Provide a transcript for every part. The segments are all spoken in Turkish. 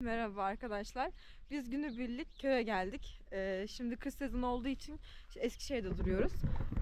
Merhaba arkadaşlar. Biz günübirlik köye geldik. Ee, şimdi kış sezonu olduğu için Eskişehir'de duruyoruz.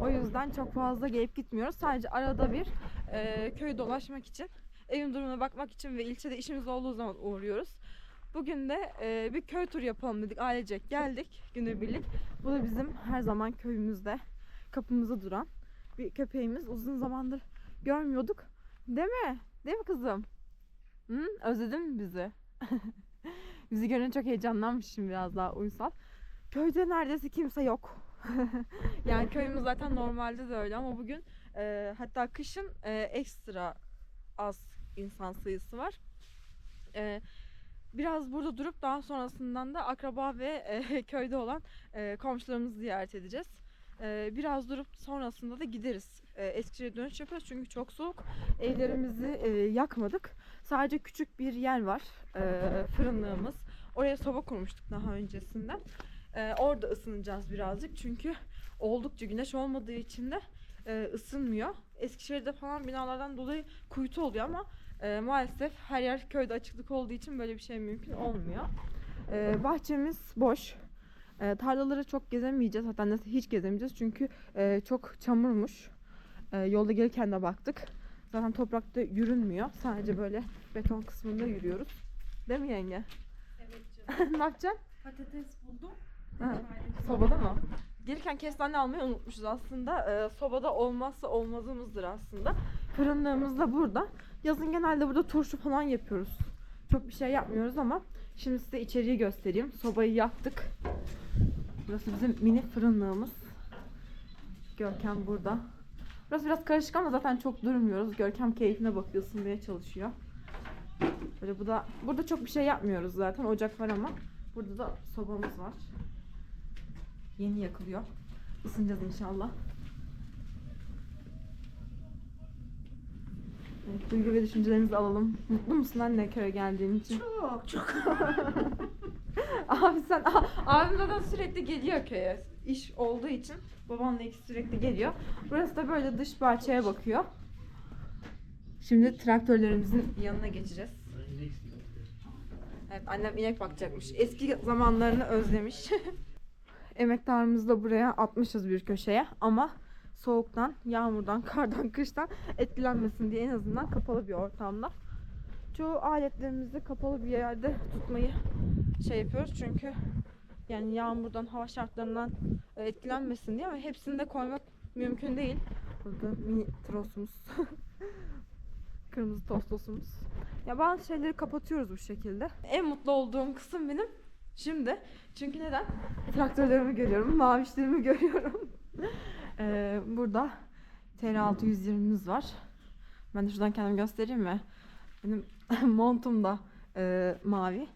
O yüzden çok fazla gelip gitmiyoruz. Sadece arada bir e, köyü dolaşmak için, evin durumuna bakmak için ve ilçede işimiz olduğu zaman uğruyoruz. Bugün de e, bir köy turu yapalım dedik. Ailecek geldik günübirlik. Bu da bizim her zaman köyümüzde kapımızda duran bir köpeğimiz. Uzun zamandır görmüyorduk. Değil mi? Değil mi kızım? Hı? Özledin mi bizi? Bizi görünce çok heyecanlanmışım biraz daha uysal. Köyde neredeyse kimse yok. yani köyümüz zaten normalde de öyle ama bugün e, hatta kışın e, ekstra az insan sayısı var. E, biraz burada durup daha sonrasından da akraba ve e, köyde olan e, komşularımızı ziyaret edeceğiz. E, biraz durup sonrasında da gideriz. E, Eskişehir'e dönüş yapıyoruz çünkü çok soğuk. Evlerimizi e, yakmadık. Sadece küçük bir yer var. e, fırınlığımız. Oraya soba kurmuştuk daha öncesinde. E, orada ısınacağız birazcık. Çünkü oldukça güneş olmadığı için de e, ısınmıyor. Eskişehir'de falan binalardan dolayı kuytu oluyor ama e, maalesef her yer köyde açıklık olduğu için böyle bir şey mümkün olmuyor. E, bahçemiz boş. E, tarlaları çok gezemeyeceğiz. Hatta neredeyse hiç gezemeyeceğiz. Çünkü e, çok çamurmuş. E, yolda gelirken de baktık. Zaten toprakta yürünmüyor. Sadece böyle beton kısmında yürüyoruz. Değil mi yenge? Evet canım. ne yapacaksın? Patates buldum. Ha, Sobada mı? Gelirken kestane almayı unutmuşuz aslında. Ee, sobada olmazsa olmazımızdır aslında. Fırınlığımız da burada. Yazın genelde burada turşu falan yapıyoruz. Çok bir şey yapmıyoruz ama şimdi size içeriği göstereyim. Sobayı yaktık. Burası bizim mini fırınlığımız. Görkem burada. Burası biraz karışık ama zaten çok durmuyoruz. Görkem keyfine bakıyor, ısınmaya çalışıyor. Böyle bu da burada çok bir şey yapmıyoruz zaten. Ocak var ama burada da sobamız var. Yeni yakılıyor. Isınacağız inşallah. Evet, duygu ve düşüncelerinizi alalım. Mutlu musun anne köye geldiğin için? Çok çok. Abi sen, abim zaten sürekli geliyor köye. İş olduğu için babamla ikisi sürekli geliyor. Burası da böyle dış bahçeye bakıyor. Şimdi traktörlerimizin yanına geçeceğiz. Evet annem inek bakacakmış. Eski zamanlarını özlemiş. Emektarımızı da buraya atmışız bir köşeye ama soğuktan, yağmurdan, kardan, kıştan etkilenmesin diye en azından kapalı bir ortamda. Çoğu aletlerimizi kapalı bir yerde tutmayı şey yapıyoruz çünkü yani yağmurdan, hava şartlarından e, etkilenmesin diye ama hepsini de koymak mümkün değil. Burada mini trosumuz. Kırmızı tostosumuz. Ya bazı şeyleri kapatıyoruz bu şekilde. En mutlu olduğum kısım benim şimdi. Çünkü neden? Traktörlerimi görüyorum, mavişlerimi görüyorum. Ee, burada TR620'miz var. Ben de şuradan kendimi göstereyim mi? Benim montum da e, mavi.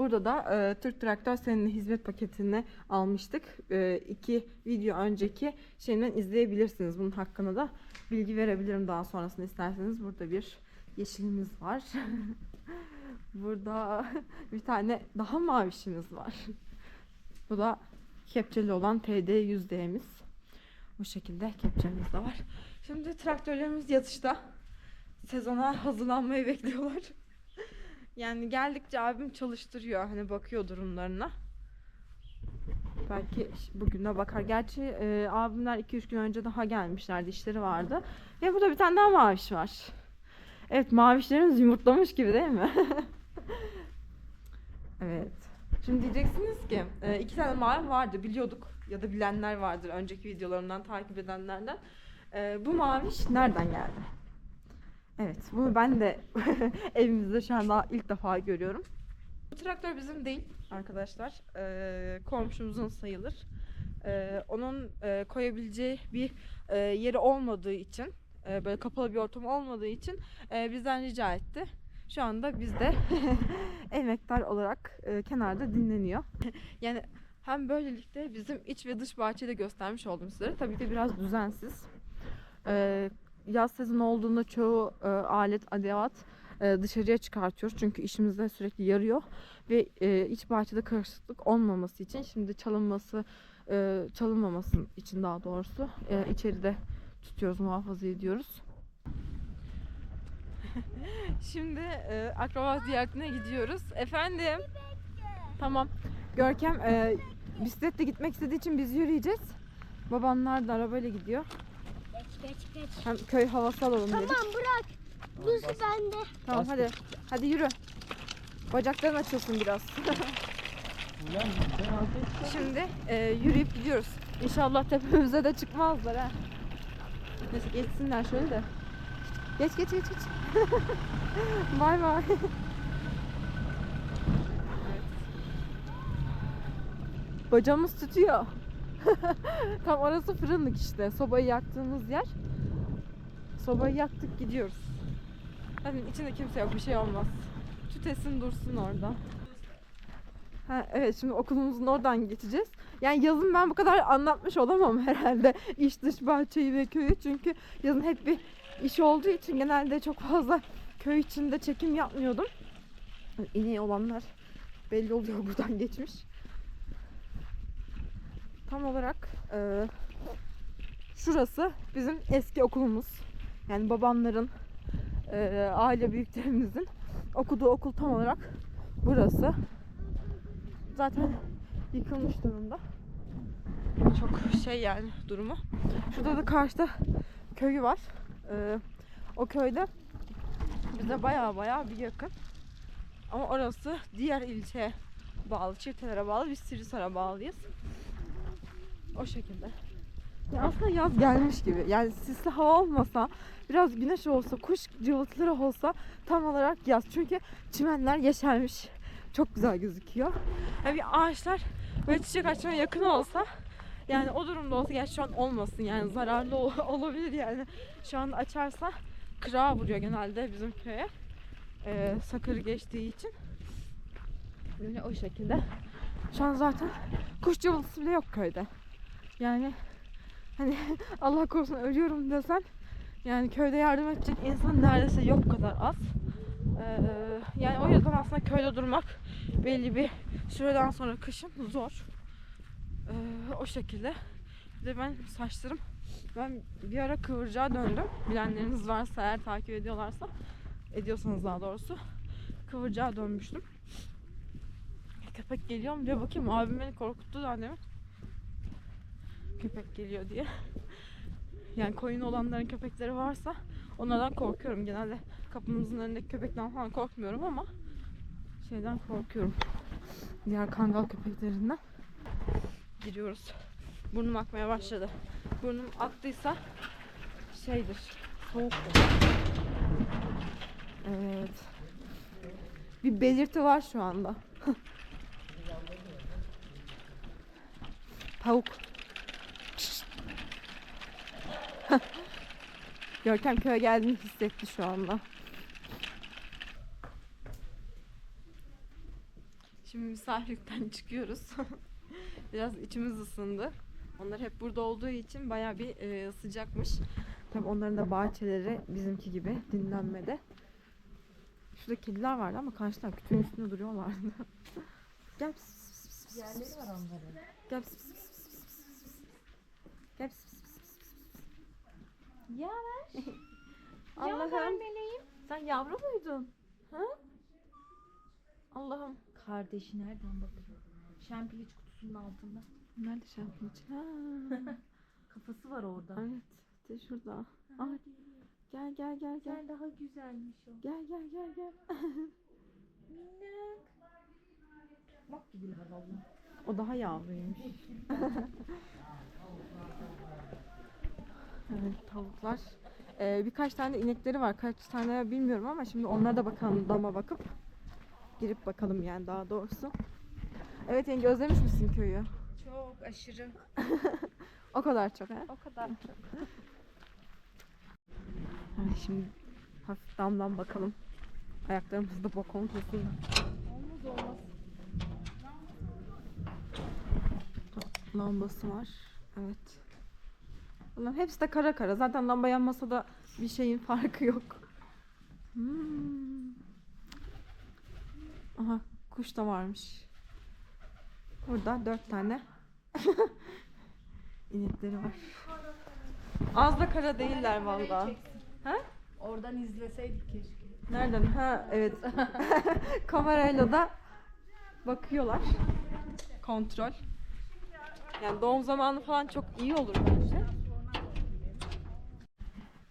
Burada da e, Türk Traktör seninle hizmet paketini almıştık. E, iki video önceki şeyinden izleyebilirsiniz. Bunun hakkında da bilgi verebilirim daha sonrasında isterseniz. Burada bir yeşilimiz var. Burada bir tane daha mavişimiz var. Bu da kepçeli olan TD100D'miz. Bu şekilde kepçemiz de var. Şimdi traktörlerimiz yatışta. Sezona hazırlanmayı bekliyorlar. Yani geldikçe abim çalıştırıyor. Hani bakıyor durumlarına. Belki bugün de bakar. Gerçi e, abimler 2-3 gün önce daha gelmişlerdi. işleri vardı. Ve burada bir tane daha maviş var. Evet mavişlerimiz yumurtlamış gibi değil mi? evet. Şimdi diyeceksiniz ki e, iki tane mavi vardı biliyorduk ya da bilenler vardır önceki videolarımdan takip edenlerden. E, bu maviş nereden geldi? Evet bunu ben de evimizde şu anda ilk defa görüyorum. Bu traktör bizim değil arkadaşlar. E, komşumuzun sayılır. E, onun e, koyabileceği bir e, yeri olmadığı için e, böyle kapalı bir ortam olmadığı için e, bizden rica etti. Şu anda biz de emektar olarak e, kenarda dinleniyor. yani hem böylelikle bizim iç ve dış bahçeyi de göstermiş oldum sizlere. Tabii ki biraz düzensiz. E, yaz sezonu olduğunda çoğu e, alet, adevat e, dışarıya çıkartıyoruz. Çünkü işimizde sürekli yarıyor. Ve e, iç bahçede karışıklık olmaması için şimdi çalınması, e, çalınmaması için daha doğrusu e, içeride tutuyoruz, muhafaza ediyoruz. Şimdi e, akraba ziyaretine gidiyoruz. Efendim? Tamam. Görkem e, bisikletle gitmek istediği için biz yürüyeceğiz. Babamlar da arabayla gidiyor. Geç geç geç. Hem köy havası alalım dedik. Tamam bırak. Düz bende. Tamam hadi. Hadi yürü. Bacakların açılsın biraz. Şimdi e, yürüyüp gidiyoruz. İnşallah tepemize de çıkmazlar ha. Neyse geçsinler şöyle de. Geç geç geç geç. bay bay. Evet. Bacağımız tutuyor. Tam orası fırınlık işte. Sobayı yaktığımız yer. Sobayı yaktık gidiyoruz. Zaten içinde kimse yok bir şey olmaz. Tütesin dursun orada. Ha, evet şimdi okulumuzun oradan geçeceğiz. Yani yazın ben bu kadar anlatmış olamam herhalde iç dış bahçeyi ve köyü. Çünkü yazın hep bir iş olduğu için genelde çok fazla köy içinde çekim yapmıyordum. İneği olanlar belli oluyor buradan geçmiş. Tam olarak e, şurası bizim eski okulumuz. Yani babamların e, aile büyüklerimizin okuduğu okul tam olarak burası. Zaten yıkılmış durumda. Çok şey yani durumu. Şurada da karşıda köyü var. Ee, o köyde bize baya baya bir yakın. Ama orası diğer ilçeye bağlı, Çiftelere bağlı. Biz Sivrisar'a bağlıyız. O şekilde. Ya aslında yaz gelmiş gibi. Yani sisli hava olmasa, biraz güneş olsa, kuş cıvıltıları olsa tam olarak yaz. Çünkü çimenler yeşermiş. Çok güzel gözüküyor. Yani bir ağaçlar böyle çiçek açmaya yakın olsa yani o durumda olsa gerçi şu an olmasın yani zararlı ol- olabilir yani. Şu an açarsa kırağa vuruyor genelde bizim köye. Ee, sakır geçtiği için. Böyle o şekilde. Şu an zaten kuş cıvıltısı bile yok köyde. Yani hani Allah korusun ölüyorum desen yani köyde yardım edecek insan neredeyse yok kadar az. Ee, yani o yüzden aslında köyde durmak belli bir süreden sonra kışın zor. Ee, o şekilde. Bir de ben saçlarım ben bir ara kıvırcığa döndüm. Bilenleriniz varsa eğer takip ediyorlarsa ediyorsanız daha doğrusu kıvırcığa dönmüştüm. Köpek geliyor mu diye bakayım. Abim beni korkuttu da. Köpek geliyor diye. Yani koyun olanların köpekleri varsa onlardan korkuyorum. Genelde kapımızın önündeki köpekten falan korkmuyorum ama şeyden korkuyorum. Diğer kangal köpeklerinden. Giriyoruz. Burnum akmaya başladı. Burnum aktıysa şeydir. Soğuktur. Evet. Bir belirti var şu anda. Tavuk. Görkem köye geldiğini hissetti şu anda. Şimdi misafirlikten çıkıyoruz. Biraz içimiz ısındı. Onlar hep burada olduğu için baya bir e, sıcakmış. Tabii onların da bahçeleri bizimki gibi dinlenmede. Şurada kediler vardı ama karşıdan kütüğün üstünde duruyorlardı. Gel. Yerleri var onların. Gel. Gel. Yaver. Allah'ım. meleğim. Sen yavru muydun? Ha? Allah'ım. Kardeşi nereden bakıyor? Şempiliç kutusunun altında. Nerede şampiyon için? Ha. Kafası var orada. evet. De şurada. Ay. Gel gel gel gel. Sen daha güzelmiş o. Gel gel gel gel. Minnak. Bak gibiler valla. O daha yavruymuş. Evet tavuklar. Ee, birkaç tane inekleri var. Kaç tane bilmiyorum ama şimdi onlara da bakalım dama bakıp. Girip bakalım yani daha doğrusu. Evet yenge özlemiş misin köyü? Çok aşırı. O kadar çok ha? O kadar çok. Evet, şimdi hafif damdan bakalım. Ayaklarımızda bok olmasın. Olmaz olmaz. Lambası var. Evet. Bunların hepsi de kara kara. Zaten lamba yanmasa da bir şeyin farkı yok. Hmm. Aha kuş da varmış. Burada dört tane inekleri var. Az da kara değiller vallahi. Ha? Oradan izleseydik keşke. Nereden? Ha evet. Kamerayla da bakıyorlar. Kontrol. Yani doğum zamanı falan çok iyi olur bence.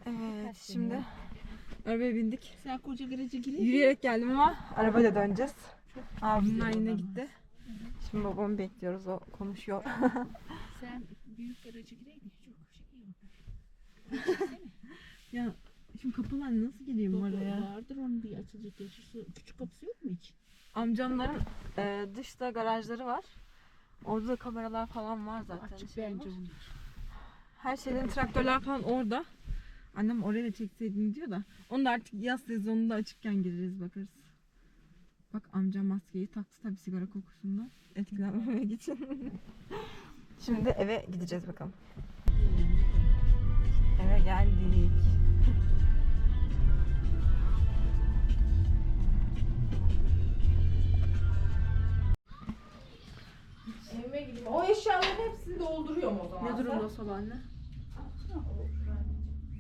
Evet şimdi arabaya bindik. Sen koca garajı girin. Yürüyerek geldim ama arabayla döneceğiz. Abimler yine gitti. Şimdi babamı bekliyoruz o konuşuyor. Sen büyük garajı gireydin. Çok şey yok. ya şimdi kapılar nasıl gireyim Vardır onun bir açılacak yaşı. Şu Küçük kapısı yok mu hiç? Amcamların e, dışta garajları var. Orada da kameralar falan var zaten. Açık şey bence onlar. Her şeylerin traktörler falan orada. Annem oraya da çekseydin diyor da. Onu da artık yaz sezonunda açıkken gireriz bakarız. Bak amcam maskeyi taktı tabi sigara kokusundan etkilenmemek için. Şimdi eve gideceğiz bakalım. Eve geldik. Evime gideyim. O eşyaların hepsini dolduruyorum o zaman. Ne durumda o sabah anne?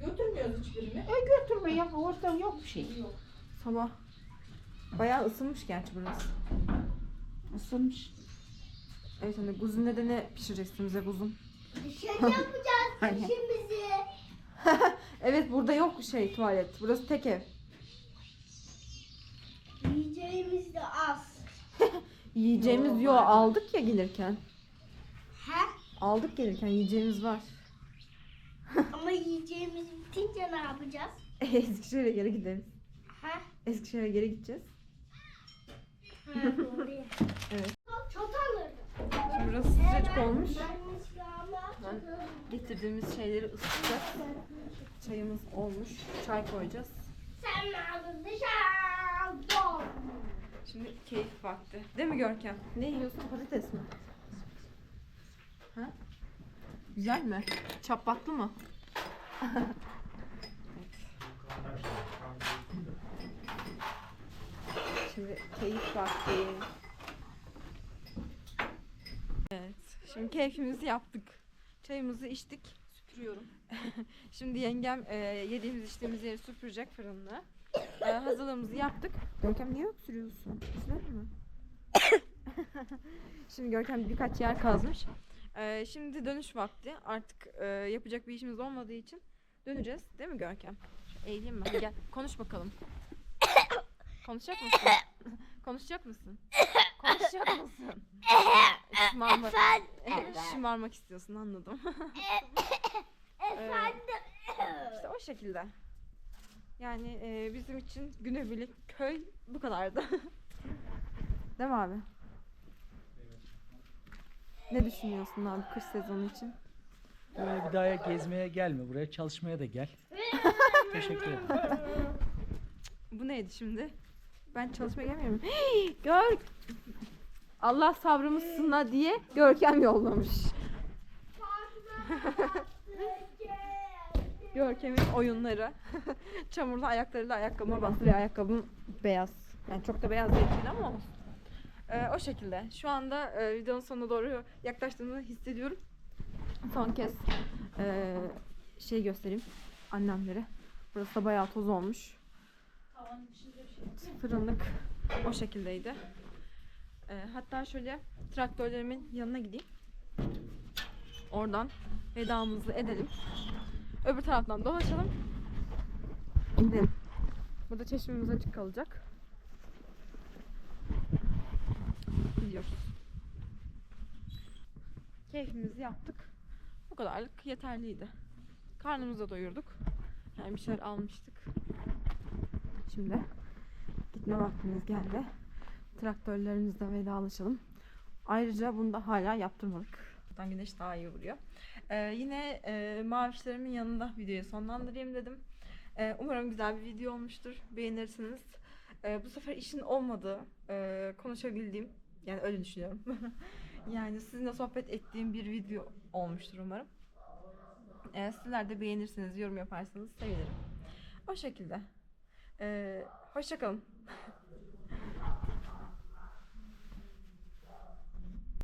Götürmüyoruz hiçbirini. E götürme ya. Orada yok bir şey. Yok. Sabah. Bayağı ısınmış gerçi burası. Isınmış. Evet anne guzun de ne pişireceksin bize guzun? Dışarı yapacağız işimizi. Evet burada yok şey tuvalet. Burası tek ev. Yiyeceğimiz de az. Yiyeceğimiz yo aldık ya gelirken. He? Aldık gelirken yiyeceğimiz var. Ama yiyeceğimiz bitince ne yapacağız? Eskişehir'e geri gideriz. He? Eskişehir'e geri gideceğiz. Ha, doğru ya. Evet. Çok alırdım. Şimdi burası sıcacık olmuş. Ben getirdiğimiz şeyleri ısıtacağız. Çayımız olmuş. Çay koyacağız. Sen ne aldın dışarı? Şimdi keyif vakti. Değil mi Görkem? Ne yiyorsun? Patates mi? Ha? Güzel mi? Çapatlı mı? Şimdi keyif vakti. Evet. Şimdi keyfimizi yaptık. Çayımızı içtik. Süpürüyorum. Şimdi yengem e, yediğimiz içtiğimiz yeri süpürecek fırını. E, hazırlığımızı yaptık. Görkem niye öksürüyorsun? Üfler mi? Şimdi Görkem birkaç yer kazmış. E, şimdi dönüş vakti. Artık e, yapacak bir işimiz olmadığı için döneceğiz. Değil mi Görkem? Şu Eğileyim mi? Gel konuş bakalım. Konuşacak mısın? Konuşacak mısın? Konuşacak mısın? Şımarmak, şımarmak istiyorsun anladım. Efendim. İşte o şekilde. Yani e, bizim için günübirlik köy bu kadardı. Değil mi abi? Ne düşünüyorsun abi kış sezonu için? Buraya bir daha gezmeye gelme. Buraya çalışmaya da gel. Teşekkür ederim. Bu neydi şimdi? Ben çalışmaya gelmiyorum. Gör. Allah sabrımı sına diye Görkem yollamış. Görkem'in oyunları. Çamurlu ayaklarıyla ayakkabıma bastırıyor. Ayakkabım beyaz. Yani çok da beyaz değil ama olsun. Ee, o şekilde. Şu anda e, videonun sonuna doğru yaklaştığını hissediyorum. Son kez e, şey göstereyim annemlere. Burası da bayağı toz olmuş. Fırınlık o şekildeydi. Ee, hatta şöyle traktörlerimin yanına gideyim. Oradan vedamızı edelim. Öbür taraftan dolaşalım. Gidelim. Burada çeşmemiz açık kalacak. Gidiyoruz. Keyfimizi yaptık. Bu kadarlık yeterliydi. Karnımızı doyurduk. Yani bir şeyler almıştık. Şimdi gitme vaktimiz geldi. Traktörlerimizle vedalaşalım. Ayrıca bunu da hala yaptırmadık. Buradan güneş daha iyi vuruyor. Ee, yine e, mavişlerimin yanında videoyu sonlandırayım dedim. Ee, umarım güzel bir video olmuştur. Beğenirsiniz. Ee, bu sefer işin olmadığı, e, konuşabildiğim, yani öyle düşünüyorum. yani sizinle sohbet ettiğim bir video olmuştur umarım. Ee, sizler de beğenirsiniz, yorum yaparsanız sevinirim. O şekilde. Ee, hoşçakalın.